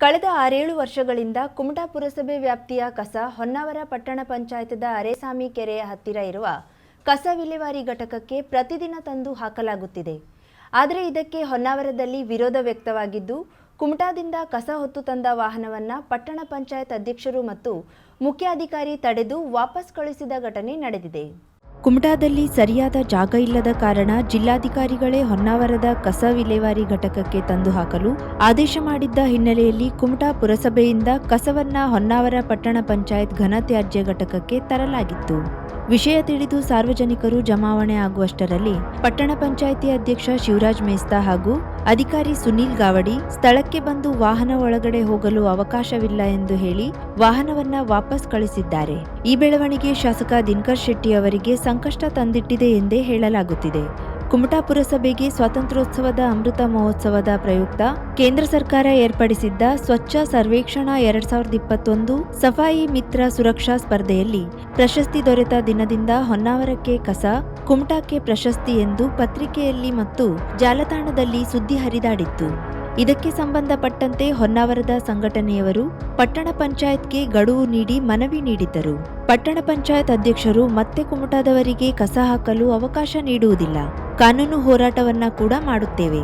ಕಳೆದ ಆರೇಳು ವರ್ಷಗಳಿಂದ ಕುಮಟಾ ಪುರಸಭೆ ವ್ಯಾಪ್ತಿಯ ಕಸ ಹೊನ್ನಾವರ ಪಟ್ಟಣ ಪಂಚಾಯತದ ಅರೆಸಾಮಿ ಕೆರೆಯ ಹತ್ತಿರ ಇರುವ ಕಸ ವಿಲೇವಾರಿ ಘಟಕಕ್ಕೆ ಪ್ರತಿದಿನ ತಂದು ಹಾಕಲಾಗುತ್ತಿದೆ. ಆದರೆ ಇದಕ್ಕೆ ಹೊನ್ನಾವರದಲ್ಲಿ ವಿರೋಧ ವ್ಯಕ್ತವಾಗಿದ್ದು, ಕುಮಟಾದಿಂದ ಕಸ ಹೊತ್ತು ತಂದ ವಾಹನವನ್ನು ಪಟ್ಟಣ ಪಂಚಾಯತ್ ಅಧ್ಯಕ್ಷರು ಮತ್ತು ಮುಖ್ಯಾಧಿಕಾರಿ ತಡೆದು ವಾಪಸ್ ಕಳುಹಿಸಿದ ಘಟನೆ ನಡೆದಿದೆ. ಕುಮಟಾದಲ್ಲಿ ಸರಿಯಾದ ಜಾಗ ಇಲ್ಲದ ಕಾರಣ ಜಿಲ್ಲಾಧಿಕಾರಿಗಳೇ ಹೊನ್ನಾವರದ ಕಸ ವಿಲೇವಾರಿ ಘಟಕಕ್ಕೆ ತಂದು ಹಾಕಲು ಆದೇಶ ಮಾಡಿದ್ದ ಹಿನ್ನೆಲೆಯಲ್ಲಿ ಕುಮಟಾ ಪುರಸಭೆಯಿಂದ ಕಸವನ್ನ ಹೊನ್ನಾವರ ಪಟ್ಟಣ ಪಂಚಾಯತ್ ಘನತ್ಯಾಜ್ಯ ಘಟಕಕ್ಕೆ ತರಲಾಗಿತ್ತು. ವಿಷಯ ತಿಳಿದು ಸಾರ್ವಜನಿಕರು ಜಮಾವಣೆ ಆಗುವಷ್ಟರಲ್ಲಿ ಪಟ್ಟಣ ಪಂಚಾಯಿತಿ ಅಧ್ಯಕ್ಷ ಶಿವರಾಜ್ ಮೇಸ್ತಾ ಹಾಗೂ ಅಧಿಕಾರಿ ಸುನೀಲ್ ಗಾವಡಿ ಸ್ಥಳಕ್ಕೆ ಬಂದು ವಾಹನ ಒಳಗಡೆ ಹೋಗಲು ಅವಕಾಶವಿಲ್ಲ ಎಂದು ಹೇಳಿ ವಾಹನವನ್ನ ವಾಪಸ್ ಕಳಿಸಿದ್ದಾರೆ. ಈ ಬೆಳವಣಿಗೆ ಶಾಸಕ ದಿನಕರ್ ಶೆಟ್ಟಿ ಅವರಿಗೆ ಸಂಕಷ್ಟ ತಂದಿಟ್ಟಿದೆ ಎಂದೇ ಹೇಳಲಾಗುತ್ತಿದೆ. ಕುಮಟಾ ಪುರಸಭೆಗೆ ಸ್ವಾತಂತ್ರ್ಯೋತ್ಸವದ ಅಮೃತ ಮಹೋತ್ಸವದ ಪ್ರಯುಕ್ತ ಕೇಂದ್ರ ಸರ್ಕಾರ ಏರ್ಪಡಿಸಿದ್ದ ಸ್ವಚ್ಛ ಸರ್ವೇಕ್ಷಣಾ ಎರಡ್ ಸಾವಿರದ ಇಪ್ಪತ್ತೊಂದು ಸಫಾಯಿ ಮಿತ್ರ ಸುರಕ್ಷಾ ಸ್ಪರ್ಧೆಯಲ್ಲಿ ಪ್ರಶಸ್ತಿ ದೊರೆತ ದಿನದಿಂದ ಹೊನ್ನಾವರಕ್ಕೆ ಕಸ, ಕುಮಟಾಕ್ಕೆ ಪ್ರಶಸ್ತಿ ಎಂದು ಪತ್ರಿಕೆಯಲ್ಲಿ ಮತ್ತು ಜಾಲತಾಣದಲ್ಲಿ ಸುದ್ದಿ ಹರಿದಾಡಿತ್ತು. ಇದಕ್ಕೆ ಸಂಬಂಧಪಟ್ಟಂತೆ ಹೊನ್ನಾವರದ ಸಂಘಟನೆಯವರು ಪಟ್ಟಣ ಪಂಚಾಯತ್ಗೆ ಗಡುವು ನೀಡಿ ಮನವಿ ನೀಡಿದ್ದರು. ಪಟ್ಟಣ ಪಂಚಾಯತ್ ಅಧ್ಯಕ್ಷರು ಮತ್ತೆ ಕುಮಟಾದವರಿಗೆ ಕಸ ಹಾಕಲು ಅವಕಾಶ ನೀಡುವುದಿಲ್ಲ. ಕಾನೂನು ಹೋರಾಟವನ್ನ ಕೂಡ ಮಾಡುತ್ತೇವೆ.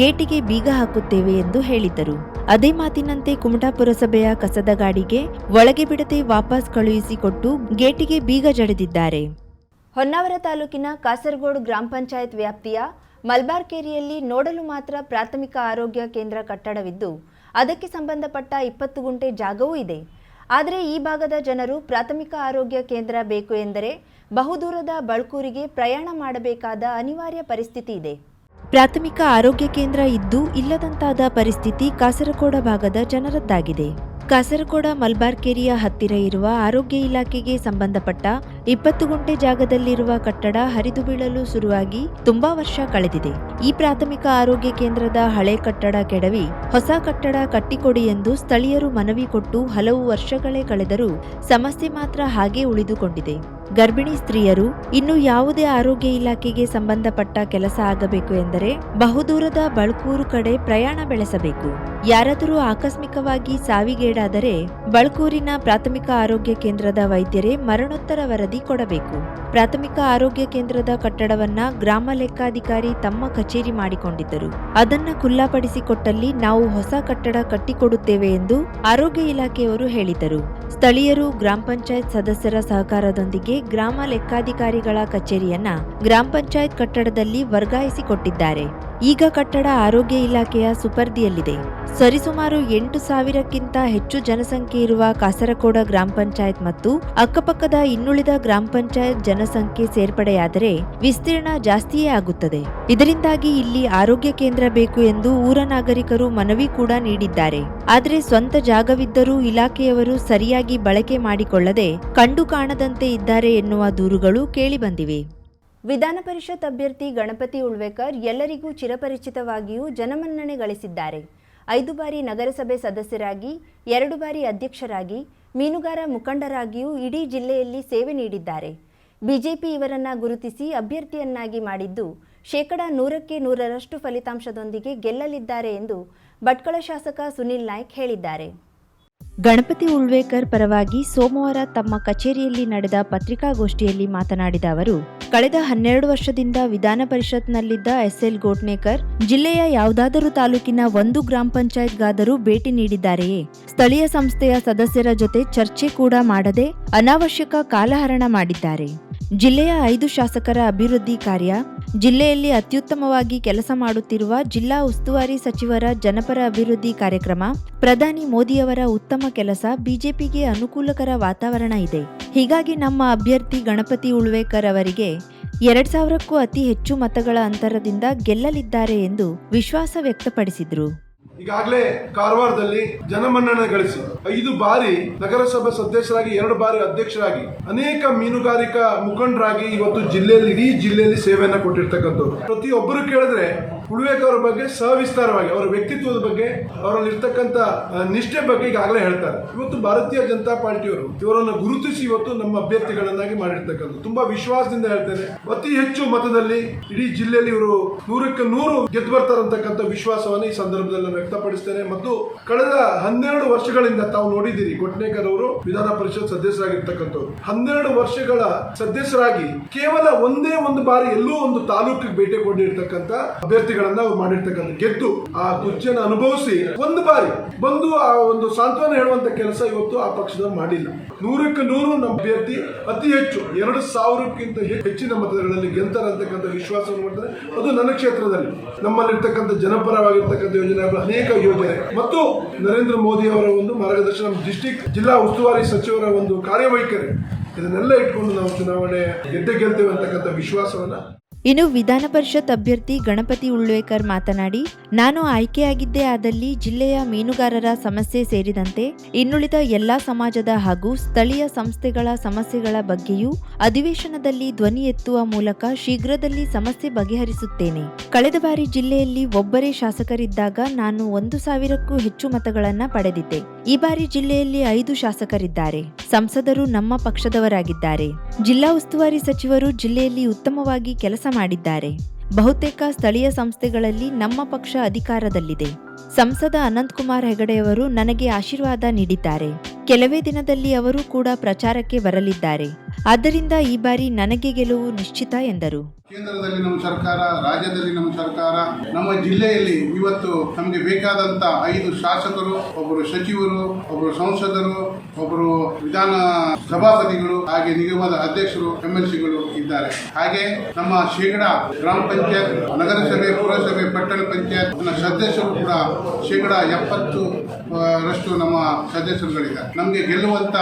ಗೇಟಿಗೆ ಬೀಗ ಹಾಕುತ್ತೇವೆ ಎಂದು ಹೇಳಿದರು. ಅದೇ ಮಾತಿನಂತೆ ಕುಮಟಾ ಪುರಸಭೆಯ ಕಸದ ಗಾಡಿಗೆ ಒಳಗೆ ಬಿಡದೆ ವಾಪಸ್ ಕಳುಹಿಸಿಕೊಟ್ಟು ಗೇಟಿಗೆ ಬೀಗ ಜಡೆದಿದ್ದಾರೆ. ಹೊನ್ನಾವರ ತಾಲೂಕಿನ ಕಾಸರಗೋಡು ಗ್ರಾಮ ಪಂಚಾಯತ್ ವ್ಯಾಪ್ತಿಯ ಮಲ್ಬಾರ್ ಕೇರಿಯಲ್ಲಿ ನೋಡಲು ಮಾತ್ರ ಪ್ರಾಥಮಿಕ ಆರೋಗ್ಯ ಕೇಂದ್ರ ಕಟ್ಟಡವಿದ್ದು, ಅದಕ್ಕೆ ಸಂಬಂಧಪಟ್ಟ ಇಪ್ಪತ್ತು ಗುಂಟೆ ಜಾಗವೂ ಇದೆ. ಆದರೆ ಈ ಭಾಗದ ಜನರು ಪ್ರಾಥಮಿಕ ಆರೋಗ್ಯ ಕೇಂದ್ರ ಬೇಕು ಎಂದರೆ ಬಹುದೂರದ ಬಳ್ಕೂರಿಗೆ ಪ್ರಯಾಣ ಮಾಡಬೇಕಾದ ಅನಿವಾರ್ಯ ಪರಿಸ್ಥಿತಿ ಇದೆ. ಪ್ರಾಥಮಿಕ ಆರೋಗ್ಯ ಕೇಂದ್ರ ಇದ್ದು ಇಲ್ಲದಂತಾದ ಪರಿಸ್ಥಿತಿ ಕಾಸರಗೋಡ ಭಾಗದ ಜನರದ್ದಾಗಿದೆ. ಕಾಸರಗೋಡ ಮಲ್ಬಾರ್ ಕೆರೆಯ ಹತ್ತಿರ ಇರುವ ಆರೋಗ್ಯ ಇಲಾಖೆಗೆ ಸಂಬಂಧಪಟ್ಟ ಇಪ್ಪತ್ತು ಗುಂಟೆ ಜಾಗದಲ್ಲಿರುವ ಕಟ್ಟಡ ಹರಿದು ಬೀಳಲು ಶುರುವಾಗಿ ತುಂಬಾ ವರ್ಷ ಕಳೆದಿದೆ. ಈ ಪ್ರಾಥಮಿಕ ಆರೋಗ್ಯ ಕೇಂದ್ರದ ಹಳೆ ಕಟ್ಟಡ ಕೆಡವಿ ಹೊಸ ಕಟ್ಟಡ ಕಟ್ಟಿಕೊಡಿ ಎಂದು ಸ್ಥಳೀಯರು ಮನವಿ ಕೊಟ್ಟು ಹಲವು ವರ್ಷಗಳೇ ಕಳೆದರೂ ಸಮಸ್ಯೆ ಮಾತ್ರ ಹಾಗೆ ಉಳಿದುಕೊಂಡಿದೆ. ಗರ್ಭಿಣಿ ಸ್ತ್ರೀಯರು ಇನ್ನು ಯಾವುದೇ ಆರೋಗ್ಯ ಇಲಾಖೆಗೆ ಸಂಬಂಧಪಟ್ಟ ಕೆಲಸ ಆಗಬೇಕು ಎಂದರೆ ಬಹುದೂರದ ಬಳ್ಕೂರು ಕಡೆ ಪ್ರಯಾಣ ಬೆಳೆಸಬೇಕು. ಯಾರಾದರೂ ಆಕಸ್ಮಿಕವಾಗಿ ಸಾವಿಗೇಡಾದರೆ ಬಳ್ಕೂರಿನ ಪ್ರಾಥಮಿಕ ಆರೋಗ್ಯ ಕೇಂದ್ರದ ವೈದ್ಯರೇ ಮರಣೋತ್ತರ ವರದಿ ಕೊಡಬೇಕು. ಪ್ರಾಥಮಿಕ ಆರೋಗ್ಯ ಕೇಂದ್ರದ ಕಟ್ಟಡವನ್ನ ಗ್ರಾಮ ಲೆಕ್ಕಾಧಿಕಾರಿ ತಮ್ಮ ಕಚೇರಿ ಮಾಡಿಕೊಂಡಿದ್ದರು. ಅದನ್ನ ಖುಲ್ಲಾಪಡಿಸಿಕೊಟ್ಟಲ್ಲಿ ನಾವು ಹೊಸ ಕಟ್ಟಡ ಕಟ್ಟಿಕೊಡುತ್ತೇವೆ ಎಂದು ಆರೋಗ್ಯ ಇಲಾಖೆಯವರು ಹೇಳಿದರು. ಸ್ಥಳೀಯರು, ಗ್ರಾಮ ಪಂಚಾಯತ್ ಸದಸ್ಯರ ಸಹಕಾರದೊಂದಿಗೆ ಗ್ರಾಮ ಲೆಕ್ಕಾಧಿಕಾರಿಗಳ ಕಚೇರಿಯನ್ನ ಗ್ರಾಮ ಪಂಚಾಯತ್ ಕಟ್ಟಡದಲ್ಲಿ ವರ್ಗಾಯಿಸಿಕೊಟ್ಟಿದ್ದಾರೆ. ಈಗ ಕಟ್ಟಡ ಆರೋಗ್ಯ ಇಲಾಖೆಯ ಸುಪರ್ದಿಯಲ್ಲಿದೆ. ಸರಿಸುಮಾರು ಎಂಟು ಸಾವಿರಕ್ಕಿಂತ ಹೆಚ್ಚು ಜನಸಂಖ್ಯೆ ಇರುವ ಕಾಸರಕೋಡ ಗ್ರಾಮ ಪಂಚಾಯತ್ ಮತ್ತು ಅಕ್ಕಪಕ್ಕದ ಇನ್ನುಳಿದ ಗ್ರಾಮ ಪಂಚಾಯತ್ ಜನಸಂಖ್ಯೆ ಸೇರ್ಪಡೆಯಾದರೆ ವಿಸ್ತೀರ್ಣ ಜಾಸ್ತಿಯೇ ಆಗುತ್ತದೆ. ಇದರಿಂದಾಗಿ ಇಲ್ಲಿ ಆರೋಗ್ಯ ಕೇಂದ್ರ ಬೇಕು ಎಂದು ಊರ ನಾಗರಿಕರು ಮನವಿ ಕೂಡ ನೀಡಿದ್ದಾರೆ. ಆದರೆ ಸ್ವಂತ ಜಾಗವಿದ್ದರೂ ಇಲಾಖೆಯವರು ಸರಿಯಾಗಿ ಬಳಕೆ ಮಾಡಿಕೊಳ್ಳದೆ ಕಂಡು ಕಾಣದಂತೆ ಇದ್ದಾರೆ ಎನ್ನುವ ದೂರುಗಳು ಕೇಳಿಬಂದಿವೆ ವಿಧಾನ ಪರಿಷತ್ ಅಭ್ಯರ್ಥಿ ಗಣಪತಿ ಉಳ್ವೇಕರ್ ಎಲ್ಲರಿಗೂ ಚಿರಪರಿಚಿತವಾಗಿಯೂ ಜನಮನ್ನಣೆ ಗಳಿಸಿದ್ದಾರೆ. ಐದು ಬಾರಿ ನಗರಸಭೆ ಸದಸ್ಯರಾಗಿ, ಎರಡು ಬಾರಿ ಅಧ್ಯಕ್ಷರಾಗಿ, ಮೀನುಗಾರ ಮುಖಂಡರಾಗಿಯೂ ಇಡೀ ಜಿಲ್ಲೆಯಲ್ಲಿ ಸೇವೆ ನೀಡಿದ್ದಾರೆ. ಬಿಜೆಪಿ ಇವರನ್ನ ಗುರುತಿಸಿ ಅಭ್ಯರ್ಥಿಯನ್ನಾಗಿ ಮಾಡಿದ್ದು, ಶೇಕಡ ನೂರಕ್ಕೆ ನೂರರಷ್ಟು ಫಲಿತಾಂಶದೊಂದಿಗೆ ಗೆಲ್ಲಲಿದ್ದಾರೆ ಎಂದು ಭಟ್ಕಳ ಶಾಸಕ ಸುನಿಲ್ ನಾಯ್ಕ್ ಹೇಳಿದ್ದಾರೆ. ಗಣಪತಿ ಉಳ್ವೇಕರ್ ಪರವಾಗಿ ಸೋಮವಾರ ತಮ್ಮ ಕಚೇರಿಯಲ್ಲಿ ನಡೆದ ಪತ್ರಿಕಾಗೋಷ್ಠಿಯಲ್ಲಿ ಮಾತನಾಡಿದ ಅವರು, ಕಳೆದ ಹನ್ನೆರಡು ವರ್ಷದಿಂದ ವಿಧಾನ ಪರಿಷತ್ನಲ್ಲಿದ್ದ ಎಸ್ಎಲ್ ಗೋಟ್ನೇಕರ್, ಜಿಲ್ಲೆಯ ಯಾವುದಾದರೂ ತಾಲೂಕಿನ ಒಂದು ಗ್ರಾಮ ಪಂಚಾಯತ್ಗಾದರೂ ಭೇಟಿ ನೀಡಿದ್ದಾರೆಯೇ? ಸ್ಥಳೀಯ ಸಂಸ್ಥೆಯ ಸದಸ್ಯರ ಜೊತೆ ಚರ್ಚೆ ಕೂಡ ಮಾಡದೆ ಅನಾವಶ್ಯಕ ಕಾಲಹರಣ ಮಾಡಿದ್ದಾರೆ. ಜಿಲ್ಲೆಯ ಐದು ಶಾಸಕರ ಅಭಿವೃದ್ಧಿ ಕಾರ್ಯ. ಜಿಲ್ಲೆಯಲ್ಲಿ ಅತ್ಯುತ್ತಮವಾಗಿ ಕೆಲಸ ಮಾಡುತ್ತಿರುವ ಜಿಲ್ಲಾ ಉಸ್ತುವಾರಿ ಸಚಿವರ ಜನಪರ ಅಭಿವೃದ್ಧಿ ಕಾರ್ಯಕ್ರಮ. ಪ್ರಧಾನಿ ಮೋದಿಯವರ ಉತ್ತಮ ಕೆಲಸ ಬಿಜೆಪಿಗೆ ಅನುಕೂಲಕರ ವಾತಾವರಣ ಇದೆ. ಹೀಗಾಗಿ ನಮ್ಮ ಅಭ್ಯರ್ಥಿ ಗಣಪತಿ ಉಳ್ವೇಕರ್ ಅವರಿಗೆ ಎರಡ್ ಸಾವಿರಕ್ಕೂ ಅತಿ ಹೆಚ್ಚು ಮತಗಳ ಅಂತರದಿಂದ ಗೆಲ್ಲಲಿದ್ದಾರೆ ಎಂದು ವಿಶ್ವಾಸ ವ್ಯಕ್ತಪಡಿಸಿದ್ರು. ಈಗಾಗಲೇ ಕಾರವಾರದಲ್ಲಿ ಜನಮನ್ನಣೆ ಗಳಿಸಿ ಐದು ಬಾರಿ ನಗರಸಭೆ ಸದಸ್ಯರಾಗಿ, ಎರಡು ಬಾರಿ ಅಧ್ಯಕ್ಷರಾಗಿ, ಅನೇಕ ಮೀನುಗಾರಿಕಾ ಮುಖಂಡರಾಗಿ ಇವತ್ತು ಜಿಲ್ಲೆಯಲ್ಲಿ, ಇಡೀ ಜಿಲ್ಲೆಯಲ್ಲಿ ಸೇವೆಯನ್ನ ಕೊಟ್ಟಿರ್ತಕ್ಕಂಥವ್ರು. ಪ್ರತಿಯೊಬ್ಬರು ಕೇಳಿದ್ರೆ ಉಳ್ವೇಕ್ ಅವರ ಬಗ್ಗೆ ಸವಿಸ್ತಾರವಾಗಿ, ಅವರ ವ್ಯಕ್ತಿತ್ವದ ಬಗ್ಗೆ ಅವರಲ್ಲಿ ಇರ್ತಕ್ಕಂಥ ನಿಷ್ಠೆ ಬಗ್ಗೆ ಈಗಾಗಲೇ ಹೇಳ್ತಾರೆ. ಇವತ್ತು ಭಾರತೀಯ ಜನತಾ ಪಾರ್ಟಿಯವರು ಇವರನ್ನು ಗುರುತಿಸಿ ಇವತ್ತು ನಮ್ಮ ಅಭ್ಯರ್ಥಿಗಳನ್ನಾಗಿ ಮಾಡಿರ್ತಕ್ಕಂಥ ತುಂಬಾ ವಿಶ್ವಾಸದಿಂದ ಹೇಳ್ತೇನೆ, ಅತಿ ಹೆಚ್ಚು ಮತದಲ್ಲಿ ಇಡೀ ಜಿಲ್ಲೆಯಲ್ಲಿ ಇವರು ನೂರಕ್ಕೆ ನೂರು ಗೆದ್ದು ಬರ್ತಾರಂತಕ್ಕಂಥ ವಿಶ್ವಾಸವನ್ನು ಈ ಸಂದರ್ಭದಲ್ಲಿ ವ್ಯಕ್ತಪಡಿಸ್ತೇನೆ. ಮತ್ತು ಕಳೆದ ಹನ್ನೆರಡು ವರ್ಷಗಳಿಂದ ತಾವು ನೋಡಿದ್ದೀರಿ, ಕೊಟ್ನೇಕರ್ ಅವರು ವಿಧಾನ ಪರಿಷತ್ ಸದಸ್ಯರಾಗಿರ್ತಕ್ಕಂಥವ್ರು. ಹನ್ನೆರಡು ವರ್ಷಗಳ ಸದಸ್ಯರಾಗಿ ಕೇವಲ ಒಂದೇ ಒಂದು ಬಾರಿ ಎಲ್ಲೋ ಒಂದು ತಾಲೂಕಿಗೆ ಭೇಟಿ ಕೊಟ್ಟಿರ್ತಕ್ಕಂಥ ಅವ್ರು ಮಾಡಿರ್ತಕ್ಕಂಥ ಗೆದ್ದು ಆ ಕುರ್ಚಿಯನ್ನು ಅನುಭವಿಸಿ ಒಂದು ಬಾರಿ ಬಂದು ಆ ಒಂದು ಸಾಂತ್ವನ ಹೇಳುವಂತ ಕೆಲಸ ಇವತ್ತು ಆ ಪಕ್ಷದ ಮಾಡಿಲ್ಲ. ನೂರಕ್ಕೆ ನೂರು ನಮ್ಮ ಅಭ್ಯರ್ಥಿ ಅತಿ ಹೆಚ್ಚು, ಎರಡು ಸಾವಿರಕ್ಕಿಂತ ಹೆಚ್ಚಿನ ಮತಗಳಲ್ಲಿ ಗೆಲ್ತಾರೆ ಅಂತಕ್ಕಂಥ ವಿಶ್ವಾಸವನ್ನು ಮಾಡ್ತಾರೆ ಅದು ನನ್ನ ಕ್ಷೇತ್ರದಲ್ಲಿ. ನಮ್ಮಲ್ಲಿರ್ತಕ್ಕಂಥ ಜನಪರವಾಗಿರ್ತಕ್ಕಂಥ ಯೋಜನೆಗಳು ಅನೇಕ ಯೋಜನೆ. ಮತ್ತು ನರೇಂದ್ರ ಮೋದಿ ಅವರ ಒಂದು ಮಾರ್ಗದರ್ಶನ ಡಿಸ್ಟಿಕ್ ಜಿಲ್ಲಾ ಉಸ್ತುವಾರಿ ಸಚಿವರ ಒಂದು ಕಾರ್ಯವೈಖರಿ. ಇದನ್ನೆಲ್ಲ ಇಟ್ಕೊಂಡು ನಾವು ಚುನಾವಣೆ ಗೆದ್ದೆ ಗೆಲ್ತೇವೆ ಅಂತಕ್ಕಂಥ ವಿಶ್ವಾಸವನ್ನ ಇನ್ನು ವಿಧಾನ ಪರಿಷತ್ ಅಭ್ಯರ್ಥಿ ಗಣಪತಿ ಉಳ್ವೇಕರ್ ಮಾತನಾಡಿ, ನಾನು ಆಯ್ಕೆಯಾಗಿದ್ದೇ ಆದಲ್ಲಿ ಜಿಲ್ಲೆಯ ಮೀನುಗಾರರ ಸಮಸ್ಯೆ ಸೇರಿದಂತೆ ಇನ್ನುಳಿದ ಎಲ್ಲಾ ಸಮಾಜದ ಹಾಗೂ ಸ್ಥಳೀಯ ಸಂಸ್ಥೆಗಳ ಸಮಸ್ಯೆಗಳ ಬಗ್ಗೆಯೂ ಅಧಿವೇಶನದಲ್ಲಿ ಧ್ವನಿ ಎತ್ತುವ ಮೂಲಕ ಶೀಘ್ರದಲ್ಲಿ ಸಮಸ್ಯೆ ಬಗೆಹರಿಸುತ್ತೇನೆ. ಕಳೆದ ಬಾರಿ ಜಿಲ್ಲೆಯಲ್ಲಿ ಒಬ್ಬರೇ ಶಾಸಕರಿದ್ದಾಗ ನಾನು ಒಂದು ಸಾವಿರಕ್ಕೂ ಹೆಚ್ಚು ಮತಗಳನ್ನ ಪಡೆದಿದ್ದೆ. ಈ ಬಾರಿ ಜಿಲ್ಲೆಯಲ್ಲಿ ಐದು ಶಾಸಕರಿದ್ದಾರೆ. ಸಂಸದರು ನಮ್ಮ ಪಕ್ಷದವರಾಗಿದ್ದಾರೆ. ಜಿಲ್ಲಾ ಉಸ್ತುವಾರಿ ಸಚಿವರು ಜಿಲ್ಲೆಯಲ್ಲಿ ಉತ್ತಮವಾಗಿ ಕೆಲಸ ಮಾಡಿದ್ದಾರೆ. ಬಹುತೇಕ ಸ್ಥಳೀಯ ಸಂಸ್ಥೆಗಳಲ್ಲಿ ನಮ್ಮ ಪಕ್ಷ ಅಧಿಕಾರದಲ್ಲಿದೆ. ಸಂಸದ ಅನಂತಕುಮಾರ್ ಹೆಗಡೆಯವರು ನನಗೆ ಆಶೀರ್ವಾದ ನೀಡಿದ್ದಾರೆ. ಕೆಲವೇ ದಿನದಲ್ಲಿ ಅವರು ಕೂಡ ಪ್ರಚಾರಕ್ಕೆ ಬರಲಿದ್ದಾರೆ. ಆದ್ದರಿಂದ ಈ ಬಾರಿ ನನಗೆ ಗೆಲುವು ನಿಶ್ಚಿತ ಎಂದರು. ಕೇಂದ್ರದಲ್ಲಿ ನಮ್ಮ ಸರ್ಕಾರ, ರಾಜ್ಯದಲ್ಲಿ ನಮ್ಮ ಸರ್ಕಾರ, ನಮ್ಮ ಜಿಲ್ಲೆಯಲ್ಲಿ ಇವತ್ತು ನಮಗೆ ಬೇಕಾದಂತ ಐದು ಶಾಸಕರು, ಒಬ್ಬರು ಸಚಿವರು, ಒಬ್ಬರು ಸಂಸದರು, ಒಬ್ಬರು ವಿಧಾನ ಸಭಾಪತಿಗಳು, ಹಾಗೆ ನಿಗಮದ ಅಧ್ಯಕ್ಷರು ಎಂ ಸಿಗಳು ಇದ್ದಾರೆ. ಹಾಗೆ ನಮ್ಮ ಶೇಕಡ ಗ್ರಾಮ ಪಂಚಾಯತ್, ನಗರಸಭೆ, ಪುರಸಭೆ, ಪಟ್ಟಣ ಪಂಚಾಯತ್ ಸದಸ್ಯರು ಕೂಡ ಶೇಕಡ ಎಪ್ಪತ್ತು ರಷ್ಟು ನಮ್ಮ ಸದಸ್ಯರುಗಳಿದ್ದಾರೆ. ನಮಗೆ ಗೆಲ್ಲುವಂತ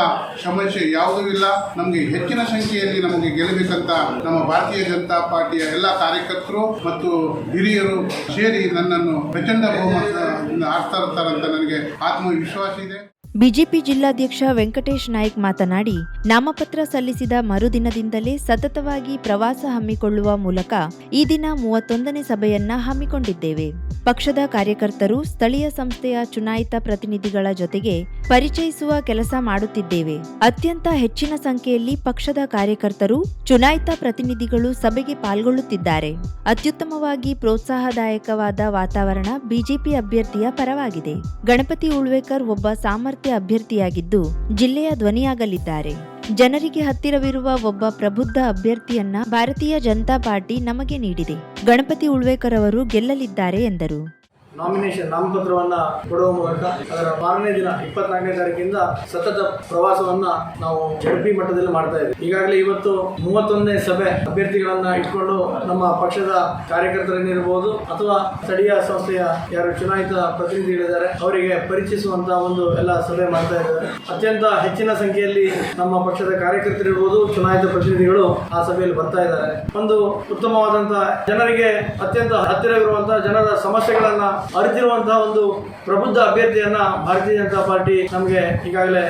ಸಮಸ್ಯೆ ಯಾವುದೂ ಇಲ್ಲ. ನಮಗೆ ಹೆಚ್ಚಿನ ಸಂಖ್ಯೆಯಲ್ಲಿ ನಮಗೆ ಗೆಲ್ಲಬೇಕಂತ ನಮ್ಮ ಭಾರತೀಯ ಜನತಾ ಪಾರ್ಟಿಯ ಎಲ್ಲ ಕಾರ್ಯಕರ್ತರು ಮತ್ತು ಹಿರಿಯರು ಸೇರಿ ನನ್ನನ್ನು ಪ್ರಚಂಡ ಬಹುಮತದಿಂದ ಆಡ್ತಾ ಇರ್ತಾರಂತ ನನಗೆ ಆತ್ಮವಿಶ್ವಾಸ ಇದೆ. ಬಿಜೆಪಿ ಜಿಲ್ಲಾಧ್ಯಕ್ಷ ವೆಂಕಟೇಶ್ ನಾಯ್ಕ್ ಮಾತನಾಡಿ, ನಾಮಪತ್ರ ಸಲ್ಲಿಸಿದ ಮರುದಿನದಿಂದಲೇ ಸತತವಾಗಿ ಪ್ರವಾಸ ಹಮ್ಮಿಕೊಳ್ಳುವ ಮೂಲಕ ಈ ದಿನ ಮೂವತ್ತೊಂದನೇ ಸಭೆಯನ್ನ ಹಮ್ಮಿಕೊಂಡಿದ್ದೇವೆ. ಪಕ್ಷದ ಕಾರ್ಯಕರ್ತರು, ಸ್ಥಳೀಯ ಸಂಸ್ಥೆಯ ಚುನಾಯಿತ ಪ್ರತಿನಿಧಿಗಳ ಜೊತೆಗೆ ಪರಿಚಯಿಸುವ ಕೆಲಸ ಮಾಡುತ್ತಿದ್ದೇವೆ. ಅತ್ಯಂತ ಹೆಚ್ಚಿನ ಸಂಖ್ಯೆಯಲ್ಲಿ ಪಕ್ಷದ ಕಾರ್ಯಕರ್ತರು, ಚುನಾಯಿತ ಪ್ರತಿನಿಧಿಗಳು ಸಭೆಗೆ ಪಾಲ್ಗೊಳ್ಳುತ್ತಿದ್ದಾರೆ. ಅತ್ಯುತ್ತಮವಾಗಿ ಪ್ರೋತ್ಸಾಹದಾಯಕವಾದ ವಾತಾವರಣ ಬಿಜೆಪಿ ಅಭ್ಯರ್ಥಿಯ ಪರವಾಗಿದೆ. ಗಣಪತಿ ಉಳ್ವೇಕರ್ ಒಬ್ಬ ಸಾಮರ್ಥ್ಯ ಅಭ್ಯರ್ಥಿಯಾಗಿದ್ದು ಜಿಲ್ಲೆಯ ಧ್ವನಿಯಾಗಲಿದ್ದಾರೆ. ಜನರಿಗೆ ಹತ್ತಿರವಿರುವ ಒಬ್ಬ ಪ್ರಬುದ್ಧ ಅಭ್ಯರ್ಥಿಯನ್ನ ಭಾರತೀಯ ಜನತಾ ಪಾರ್ಟಿ ನಮಗೆ ನೀಡಿದೆ. ಗಣಪತಿ ಉಳ್ವೇಕರ್ ಅವರು ಗೆಲ್ಲಲಿದ್ದಾರೆ ಎಂದರು. ನಾಮಿನೇಷನ್ ನಾಮಪತ್ರವನ್ನ ಕೊಡುವ ಮೂಲಕ ಅದರ ಮಾರನೇ ದಿನ ಇಪ್ಪತ್ನಾಲ್ಕನೇ ತಾರೀಕಿಂದ ಸತತ ಪ್ರವಾಸವನ್ನ ನಾವು ಜಡಪಿ ಮಟ್ಟದಲ್ಲಿ ಮಾಡ್ತಾ ಇದ್ದೀವಿ. ಈಗಾಗಲೇ ಇವತ್ತು ಮೂವತ್ತೊಂದನೇ ಸಭೆ ಅಭ್ಯರ್ಥಿಗಳನ್ನ ಇಟ್ಕೊಂಡು ನಮ್ಮ ಪಕ್ಷದ ಕಾರ್ಯಕರ್ತರನ್ನಿರಬಹುದು ಅಥವಾ ಸ್ಥಳೀಯ ಸಂಸ್ಥೆಯ ಯಾರು ಚುನಾಯಿತ ಪ್ರತಿನಿಧಿಗಳಿದ್ದಾರೆ, ಅವರಿಗೆ ಪರಿಚಯಿಸುವಂತಹ ಒಂದು ಎಲ್ಲ ಸಭೆ ಮಾಡ್ತಾ ಇದ್ದಾರೆ. ಅತ್ಯಂತ ಹೆಚ್ಚಿನ ಸಂಖ್ಯೆಯಲ್ಲಿ ನಮ್ಮ ಪಕ್ಷದ ಕಾರ್ಯಕರ್ತರಿರ್ಬೋದು, ಚುನಾಯಿತ ಪ್ರತಿನಿಧಿಗಳು ಆ ಸಭೆಯಲ್ಲಿ ಬರ್ತಾ ಇದ್ದಾರೆ. ಒಂದು ಉತ್ತಮವಾದಂತಹ ಜನರಿಗೆ ಅತ್ಯಂತ ಹತ್ತಿರವಿರುವಂತಹ ಜನರ ಸಮಸ್ಯೆಗಳನ್ನ ಅರಿತಿರುವಂತಹ ಒಂದು ಪ್ರಬುದ್ಧ ಅಭ್ಯರ್ಥಿಯನ್ನ ಭಾರತೀಯ ಜನತಾ ಪಾರ್ಟಿ ನಮಗೆ ಈಗಾಗಲೇ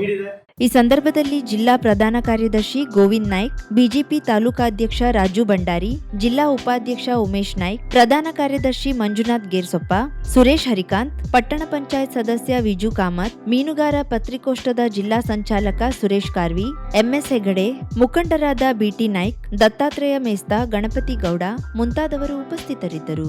ನೀಡಿದೆ ಈ ಸಂದರ್ಭದಲ್ಲಿ ಜಿಲ್ಲಾ ಪ್ರಧಾನ ಕಾರ್ಯದರ್ಶಿ ಗೋವಿಂದ್ ನಾಯ್ಕ್, ಬಿಜೆಪಿ ತಾಲೂಕಾಧ್ಯಕ್ಷ ರಾಜು ಭಂಡಾರಿ, ಜಿಲ್ಲಾ ಉಪಾಧ್ಯಕ್ಷ ಉಮೇಶ್ ನಾಯ್ಕ್, ಪ್ರಧಾನ ಕಾರ್ಯದರ್ಶಿ ಮಂಜುನಾಥ್ ಗೇರ್ಸೊಪ್ಪ, ಸುರೇಶ್ ಹರಿಕಾಂತ್, ಪಟ್ಟಣ ಪಂಚಾಯತ್ ಸದಸ್ಯ ವಿಜು ಕಾಮತ್, ಮೀನುಗಾರ ಪತ್ರಿಕೋಷ್ಠದ ಜಿಲ್ಲಾ ಸಂಚಾಲಕ ಸುರೇಶ್ ಕಾರ್ವಿ, ಎಂಎಸ್ ಹೆಗಡೆ, ಮುಖಂಡರಾದ ಬಿಟಿ ನಾಯ್ಕ್, ದತ್ತಾತ್ರೇಯ ಮೇಸ್ತಾ, ಗಣಪತಿ ಗೌಡ ಮುಂತಾದವರು ಉಪಸ್ಥಿತರಿದ್ದರು.